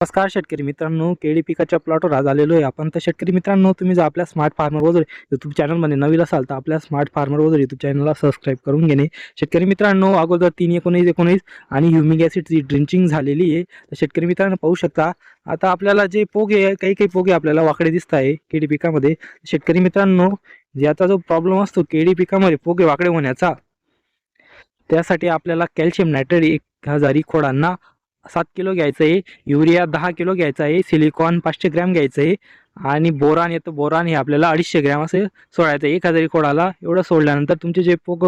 नमस्कार शेतकरी मित्रांनो केळी पिकाच्या प्लॉटवर आज आलेलो आहे. आपण तर शेतकरी मित्रांनो तुम्ही जर आपल्या स्मार्ट फार्मर वगैरे यूट्यूब चॅनलमध्ये नवीन असाल तर आपल्या स्मार्ट फार्मर वगैरे यूट्यूब चॅनलला सबस्क्राईब करून घेणे. शेतकरी मित्रांनो अगोदर तीन एकोणीस एकोणीस आणि ह्युमिक ॲसिडची ड्रिंचिंग झालेली आहे तर शेतकरी मित्रांनो पाहू शकता. आता आपल्याला जे पोगे आहे काही काही पोगे आपल्याला वाकडे दिसत आहे केळी पिकामध्ये. शेतकरी मित्रांनो जे आता जो प्रॉब्लेम असतो केळी पिकामध्ये पोगे वाकडे होण्याचा त्यासाठी आपल्याला कॅल्शियम नायट्रेट एक हजारी खोडांना सात किलो घ्यायचं आहे युरिया दहा किलो घ्यायचा आहे सिलिकॉन पाचशे ग्रॅम घ्यायचं आहे आणि बोरान येतं बोरान हे आपल्याला अडीचशे ग्रॅम असे सोडायचं आहे एक हजारी खोडाला एवढं सोडल्यानंतर तुमचे जे पोक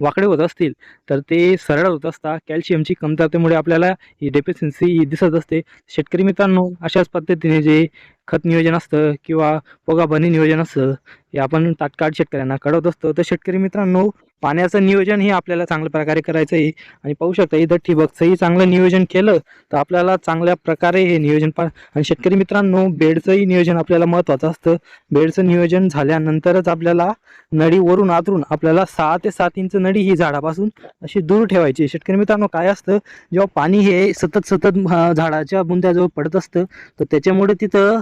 वाकडे होत असतील तर ते सरळ होत असतात. कॅल्शियमची कमतरतेमुळे आपल्याला ही डेफिशियन्सी दिसत असते. शेतकरी मित्रांनो अशाच पद्धतीने जे खत नियोजन असतं किंवा पोगा नियोजन असतं हे आपण तात्काळ शेतकऱ्यांना कळवत असतो. तर शेतकरी मित्रांनो पाण्याचं नियोजन हे आपल्याला चांगल्या प्रकारे करायचं आहे. आणि पाहू शकता इथं ठिबकचंही चांगलं नियोजन केलं तर आपल्याला चांगल्या प्रकारे हे नियोजन पा आणि शेतकरी मित्रांनो बेडचंही नियोजन आपल्याला महत्त्वाचं असतं. बेडचं नियोजन झाल्यानंतरच आपल्याला नळी वरून आतरून आपल्याला सहा ते सात इंच नळी ही झाडापासून अशी दूर ठेवायची. शेतकरी मित्रांनो काय असतं जेव्हा पाणी हे सतत सतत झाडाच्या बुंद्याजवळ पडत असतं तर त्याच्यामुळे तिथं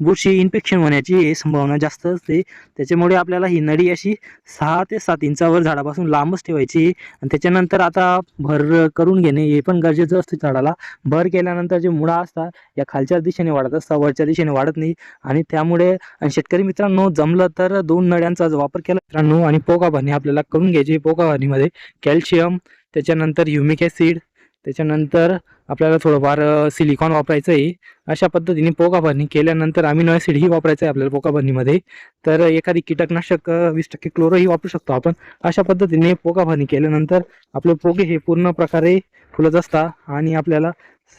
बुरशी इन्फेक्शन होण्याची संभावना जास्त असते. त्याच्यामुळे आपल्याला ही नळी अशी सहा ते सात इंचावर झाडापासून लांबच ठेवायची. आणि त्याच्यानंतर आता भर करून घेणे हे पण गरजेचं असतं झाडाला. भर केल्यानंतर जे मुळा असतात या खालच्या दिशेने वाढत असतात वरच्या दिशेने वाढत नाही. आणि त्यामुळे शेतकरी मित्रांनो जमलं तर दोन नळ्यांचा वापर केला मित्रांनो आणि पोकाभरणी आपल्याला करून घ्यायची पोकाभरणीमध्ये कॅल्शियम त्याच्यानंतर ह्युमिक ॲसिड त्याच्यानंतर आपल्याला थोडंफार सिलिकॉन वापरायचं आहे अशा पद्धतीने पोकाभरणी केल्यानंतर अमिनो ॲसिडही वापरायचं आहे आपल्याला पोकाभरणीमध्ये. तर एखादी कीटकनाशक वीस टक्के क्लोरोही वापरू शकतो आपण. अशा पद्धतीने पोकाभरणी केल्यानंतर आपले पोगे हे पूर्ण प्रकारे फुलत असतात आणि आपल्याला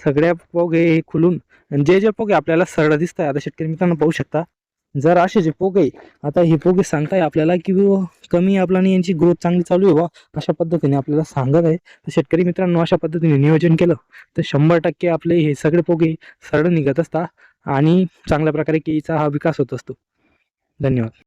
सगळ्या पोगे हे खुलून जे जे पोगे आपल्याला सरळ दिसत आहे आता शेतकरी मित्रांनो पाहू शकता जर असे जे पोगे आता हे पोगे सांगताय आपल्याला की कमी आपल्याला यांची ग्रोथ चांगली चालू आहे बा अशा पद्धतीने आपल्याला सांगत आहे. तर शेतकरी मित्रांनो अशा पद्धतीने नियोजन केलं तर शंभर टक्के आपले हे सगळे पोगे सरळ निघत असतात आणि चांगल्या प्रकारे केळीचा हा विकास होत असतो. धन्यवाद.